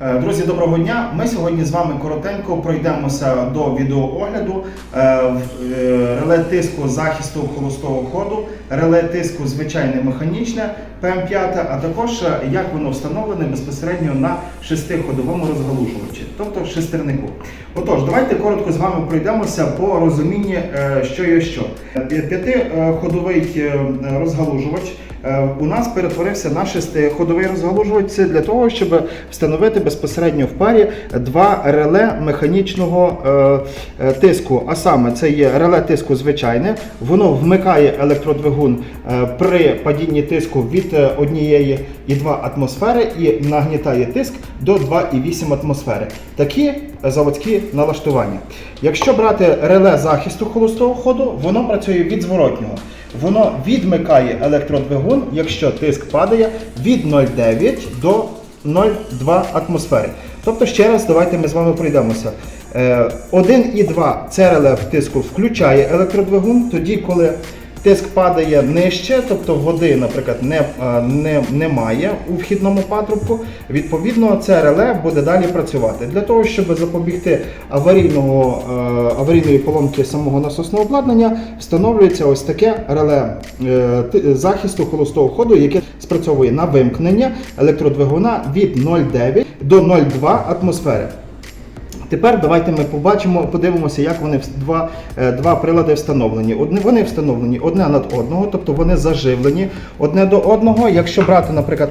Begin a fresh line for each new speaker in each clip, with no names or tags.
Е, Друзі, доброго дня! Ми сьогодні з вами коротенько пройдемося до відеоогляду е, е, реле тиску захисту холостого ходу, реле тиску звичайне механічне ПМ5, а також як воно встановлене безпосередньо на шестиходовому розгалужувачі, тобто шестернику. Отож, давайте коротко з вами пройдемося по розумінні, що є що. П'ятиходовий розгалужувач у нас перетворився на шестиходовий розгалужувач. Це для того, щоб встановити безпосередньо в парі два реле механічного е, е, тиску. А саме це є реле тиску звичайне, воно вмикає електродвигун е, при падінні тиску від е, однієї і 2 атмосфери і нагнітає тиск до 2,8 атмосфери. Такі заводські налаштування. Якщо брати реле захисту холостого ходу, воно працює від зворотнього. Воно відмикає електродвигун, якщо тиск падає від 0,9 до 0,2 атмосфери. Тобто, ще раз, давайте ми з вами пройдемося. Е, 1,2 це реле в тиску включає електродвигун, тоді, коли тиск падає нижче, тобто води, наприклад, не, не, немає у вхідному патрубку, відповідно, це реле буде далі працювати. Для того, щоб запобігти аварійного, е, аварійної поломки самого насосного обладнання, встановлюється ось таке реле е, захисту холостого ходу, яке спрацьовує на вимкнення електродвигуна від 0,9 до 0,2 атмосфери. Тепер давайте ми побачимо, подивимося, як вони два, е, два прилади встановлені. Одне вони встановлені одне над одного, тобто вони заживлені одне до одного. Якщо брати, наприклад,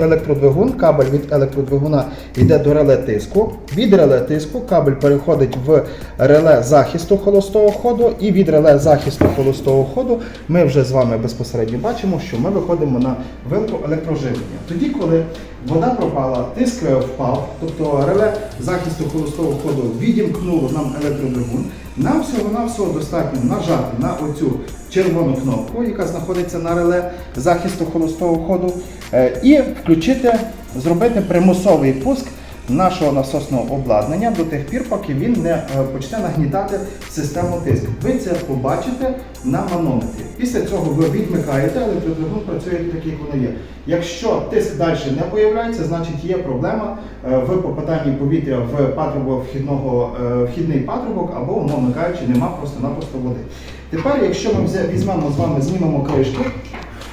електродвигун, кабель від електродвигуна йде до реле тиску. Від реле тиску кабель переходить в реле захисту холостого ходу, і від реле захисту холостого ходу ми вже з вами безпосередньо бачимо, що ми виходимо на вилку електроживлення. Тоді, коли вода пропала, тиск впав, тобто реле захисту холостого ходу відімкнуло нам електродвигун. Нам всього-навсього достатньо нажати на оцю червону кнопку, яка знаходиться на реле захисту холостого ходу, е, і включити, зробити примусовий пуск нашого насосного обладнання до тих пір, поки він не е, почне нагнітати систему тиску. Ви це побачите на манометрі. Після цього ви відмикаєте, електродвигун працює так, як воно є. Якщо тиск далі не появляється, значить є проблема е, в попаданні повітря в патрубок вхідного, е, вхідний патрубок або, умовно кажучи, нема просто-напросто води. Тепер, якщо ми візьмемо з вами, знімемо кришку,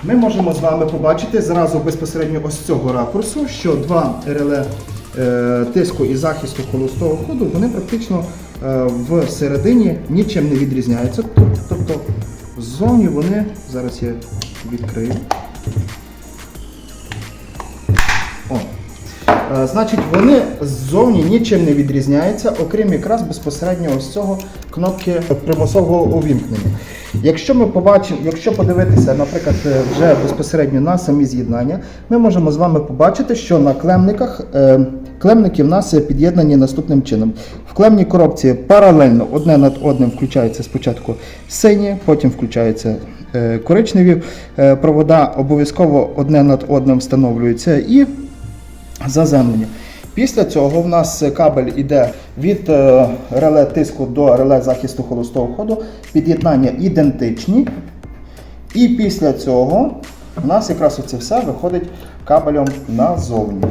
ми можемо з вами побачити зразу безпосередньо ось цього ракурсу, що два реле тиску і захисту холостого ходу, вони практично в всередині нічим не відрізняються. Тобто ззовні вони, зараз я відкрию. Значить, вони ззовні нічим не відрізняються, окрім якраз безпосередньо ось цього кнопки примусового увімкнення. Якщо ми побачимо, якщо подивитися, наприклад, е, вже безпосередньо на самі з'єднання, ми можемо з вами побачити, що на клемниках е, клемники в нас під'єднані наступним чином. В клемній коробці паралельно одне над одним включається спочатку сині, потім включаються е, коричневі е, провода, обов'язково одне над одним встановлюються і заземлення. Після цього в нас кабель іде від е, реле тиску до реле захисту холостого ходу. Під'єднання ідентичні. І після цього у нас якраз оце все виходить кабелем назовні.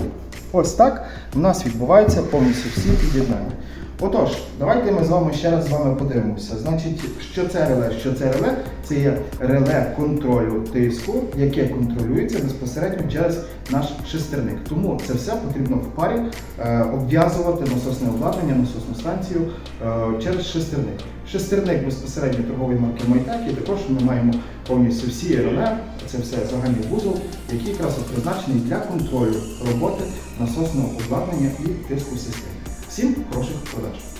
Ось так у нас відбуваються повністю всі під'єднання. Отож, давайте ми з вами ще раз з вами подивимося. Значить, що це реле? Що це реле? Це є реле контролю тиску, яке контролюється безпосередньо через наш шестерник. Тому це все потрібно в парі е, обв'язувати насосне обладнання, насосну станцію е, через шестерник. Шестерник безпосередньо торгової марки Майтек, і також ми маємо повністю всі реле, це все загальний вузол, який якраз призначений для контролю роботи насосного обладнання і тиску системи. Всім хороших продаж!